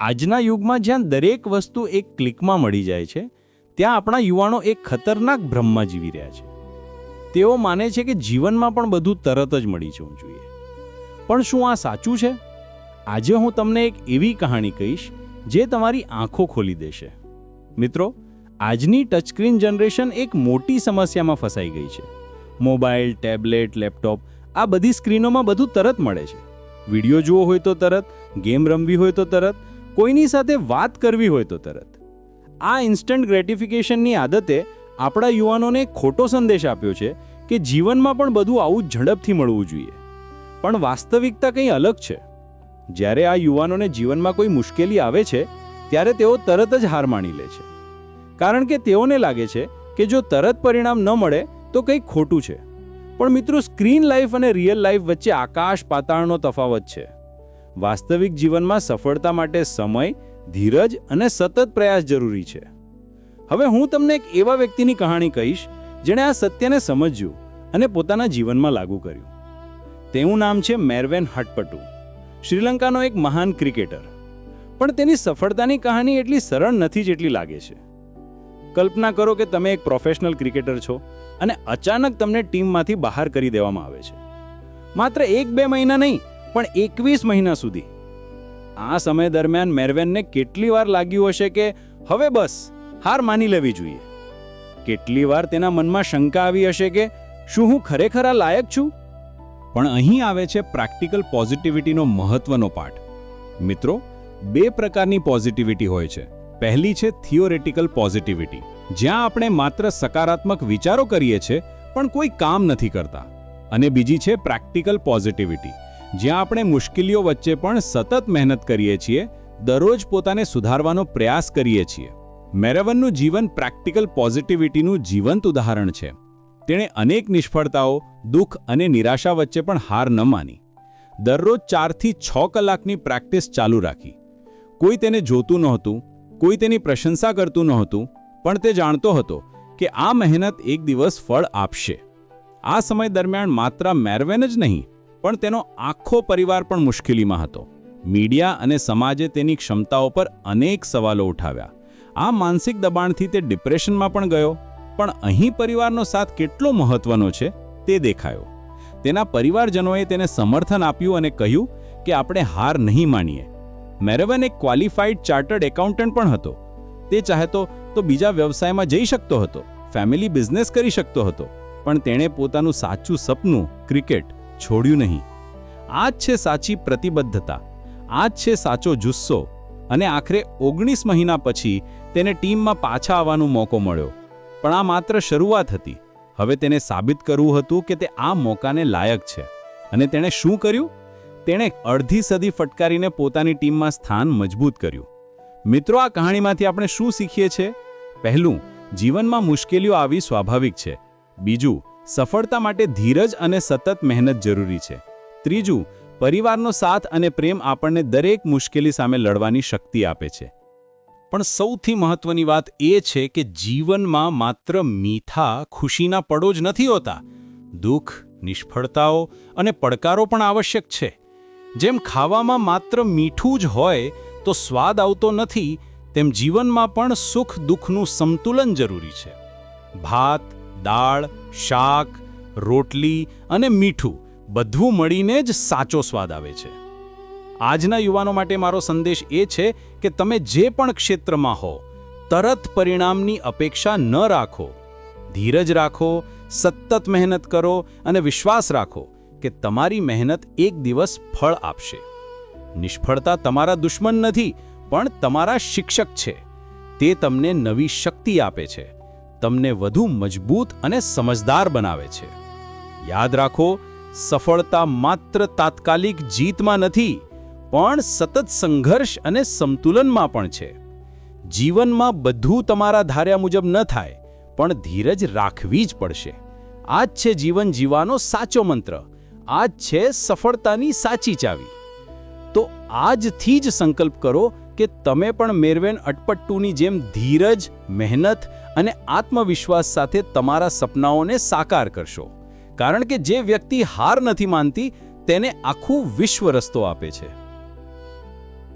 આજના યુગમાં જ્યાં દરેક વસ્તુ એક ક્લિકમાં મળી જાય છે, ત્યાં આપણા યુવાનો એક ખતરનાક ભ્રમમાં જીવી રહ્યા છે. તેઓ માને છે કે જીવનમાં પણ બધું તરત જ મળી જવું જોઈએ. પણ શું આ સાચું છે? આજે હું તમને એક એવી કહાણી કહીશ, જે તમારી આંખો ખોલી દેશે. મિત્રો, આજની ટચસ્ક્રીન જનરેશન એક મોટી સમસ્યામાં ફસાઈ ગઈ છે. મોબાઈલ, ટેબ્લેટ, લેપટોપ, આ બધી સ્ક્રીનોમાં બધું તરત મળે છે. વીડિયો જુઓ હોય તો તરત, ગેમ રમવી હોય તો તરત કોઈની સાથે વાત કરવી હોય તો તરત. આ ઇન્સ્ટન્ટ ગ્રેટિફિકેશનની આદતે આપણા યુવાનોને ખોટો સંદેશ આપ્યો છે કે જીવનમાં પણ બધું આવું ઝડપથી મળવું જોઈએ. પણ વાસ્તવિકતા કંઈ અલગ છે. જ્યારે આ યુવાનોને જીવનમાં કોઈ મુશ્કેલી આવે છે, ત્યારે તેઓ તરત જ હાર માની લે છે. કારણ કે તેઓને લાગે છે કે જો તરત પરિણામ ન મળે, તો કંઈક ખોટું છે. પણ મિત્રો, સ્ક્રીન લાઈફ અને રિયલ લાઈફ વચ્ચે આકાશ પાતાળનો તફાવત છે. વાસ્તવિક જીવનમાં સફળતા માટે સમય, ધીરજ અને સતત પ્રયાસ જરૂરી છે. હવે હું તમને એક એવા વ્યક્તિની કહાણી કહીશ, જેણે આ સત્યને સમજ્યું અને પોતાના જીવનમાં લાગુ કર્યું. તેનું નામ છે મેરવેન હટપટુ. શ્રીલંકાનો એક મહાન ક્રિકેટર. પણ તેની સફળતાની કહાની એટલી સરળ નથી જેટલી લાગે છે. કલ્પના કરો કે તમે એક પ્રોફેશનલ ક્રિકેટર છો અને અચાનક તમને ટીમમાંથી બહાર કરી દેવામાં આવે છે. માત્ર એક બે મહિના નહીં પણ એકવીસ મહિના સુધી. આ સમય દરમિયાન મેરવેનને કેટલી વાર લાગ્યું હશે કે, હવે બસ, હાર માની લેવી જોઈએ. કેટલી વાર તેના મનમાં શંકા આવી હશે કે, શું હું ખરેખર આ લાયક છું? પણ અહીં આવે છે પ્રેક્ટિકલ પોઝિટિવિટીનો મહત્વનો પાઠ. મિત્રો, બે પ્રકારની પોઝિટિવિટી હોય છે. પહેલી છે થિયોરેટિકલ પોઝિટિવિટી. જ્યાં આપણે માત્ર સકારાત્મક વિચારો કરીએ છીએ, પણ કોઈ કામ નથી કરતા. અને બીજી છે પ્રેક્ટિકલ પોઝિટિવિટી. જ્યાં આપણે મુશ્કેલીઓ વચ્ચે પણ સતત મહેનત કરીએ છીએ, દરરોજ પોતાને સુધારવાનો પ્રયાસ કરીએ છીએ. મેરેવનનું જીવન પ્રેક્ટિકલ પોઝિટિવિટીનું જીવંત ઉદાહરણ છે. તેણે અનેક નિષ્ફળતાઓ, દુઃખ અને નિરાશા વચ્ચે પણ હાર ન માની. દરરોજ ચારથી છ કલાકની પ્રેક્ટિસ ચાલુ રાખી. કોઈ તેને જોતું નહોતું, કોઈ તેની પ્રશંસા કરતું નહોતું, પણ તે જાણતો હતો કે આ મહેનત એક દિવસ ફળ આપશે. આ સમય દરમિયાન માત્ર મેરવેન જ નહીં પણ તેનો આખો પરિવાર પણ મુશ્કેલીમાં હતો. મીડિયા અને સમાજે તેની ક્ષમતાઓ પર અનેક સવાલો ઉઠાવ્યા. આ માનસિક દબાણથી તે ડિપ્રેશનમાં પણ ગયો, પણ અહીં પરિવારનો સાથ કેટલો મહત્વનો છે તે દેખાયો. તેના પરિવારજનોએ તેને સમર્થન આપ્યું અને કહ્યું કે આપણે હાર નહીં માનીએ. મેરેવન એક ક્વોલિફાઈડ ચાર્ટર્ડ એકાઉન્ટન્ટ પણ હતો. તે ચાહેતો તો બીજા વ્યવસાયમાં જઈ શકતો હતો, ફેમિલી બિઝનેસ કરી શકતો હતો, પણ તેણે પોતાનું સાચું સપનું, ક્રિકેટ છોડ્યું નહીં. આ જ છે સાચી પ્રતિબદ્ધતા. આ જ છે સાચો જુસ્સો. અને આખરે ઓગણીસ મહિના પછી તેને ટીમમાં પાછા આવવાનો મોકો મળ્યો. પણ આ માત્ર શરૂઆત હતી. હવે તેને સાબિત કરવું હતું કે તે આ મોકાને લાયક છે. અને તેણે શું કર્યું? તેણે અડધી સદી ફટકારીને પોતાની ટીમમાં સ્થાન મજબૂત કર્યું. મિત્રો, આ કહાણીમાંથી આપણે શું શીખીએ છીએ? પહેલું, જીવનમાં મુશ્કેલીઓ આવી સ્વાભાવિક છે. બીજું, સફળતા માટે ધીરજ અને સતત મહેનત જરૂરી છે. ત્રીજું, પરિવારનો સાથ અને પ્રેમ આપણને દરેક મુશ્કેલી સામે લડવાની શક્તિ આપે છે. પણ સૌથી મહત્વની વાત એ છે કે જીવનમાં માત્ર મીઠા ખુશીના પડો જ નથી હોતા. દુઃખ, નિષ્ફળતાઓ અને પડકારો પણ આવશ્યક છે. જેમ ખાવામાં માત્ર મીઠું જ હોય, તો સ્વાદ આવતો નથી, તેમ જીવનમાં પણ સુખ દુઃખનું સંતુલન જરૂરી છે. ભાત દાળ, શાક, રોટલી અને મીઠું બધું મળીને જ સાચો સ્વાદ આવે છે. આજના યુવાનો માટે મારો સંદેશ એ છે કે તમે જે પણ ક્ષેત્રમાં હો, તરત પરિણામની અપેક્ષા ન રાખો. ધીરજ રાખો, સતત મહેનત કરો અને વિશ્વાસ રાખો કે તમારી મહેનત એક દિવસ ફળ આપશે. નિષ્ફળતા તમારા દુશ્મન નથી, પણ તમારા શિક્ષક છે. તે તમને નવી શક્તિ આપે છે. તમને વધુ મજબૂત અને સમજદાર બનાવે છે. યાદ રાખો, સફળતા માત્ર તાત્કાલિક જીતમાં નથી, પણ સતત સંઘર્ષ અને સંતુલનમાં પણ છે. જીવનમાં બધું તમારા ધાર્યા મુજબ ન થાય, પણ ધીરજ રાખવી જ પડશે. આ જ છે જીવન જીવવાનો સાચો મંત્ર આ જ છે સફળતાની સાચી ચાવી. તો આજથી જ સંકલ્પ કરો કે તમે પણ મેરવેન અટપટ્ટુની જેમ ધીરજ, મહેનત અને આત્મવિશ્વાસ સાથે તમારા સપનાઓને સાકાર કરશો. કારણ કે જે વ્યક્તિ હાર નથી માનતી, તેને આખું વિશ્વ રસ્તો આપે છે.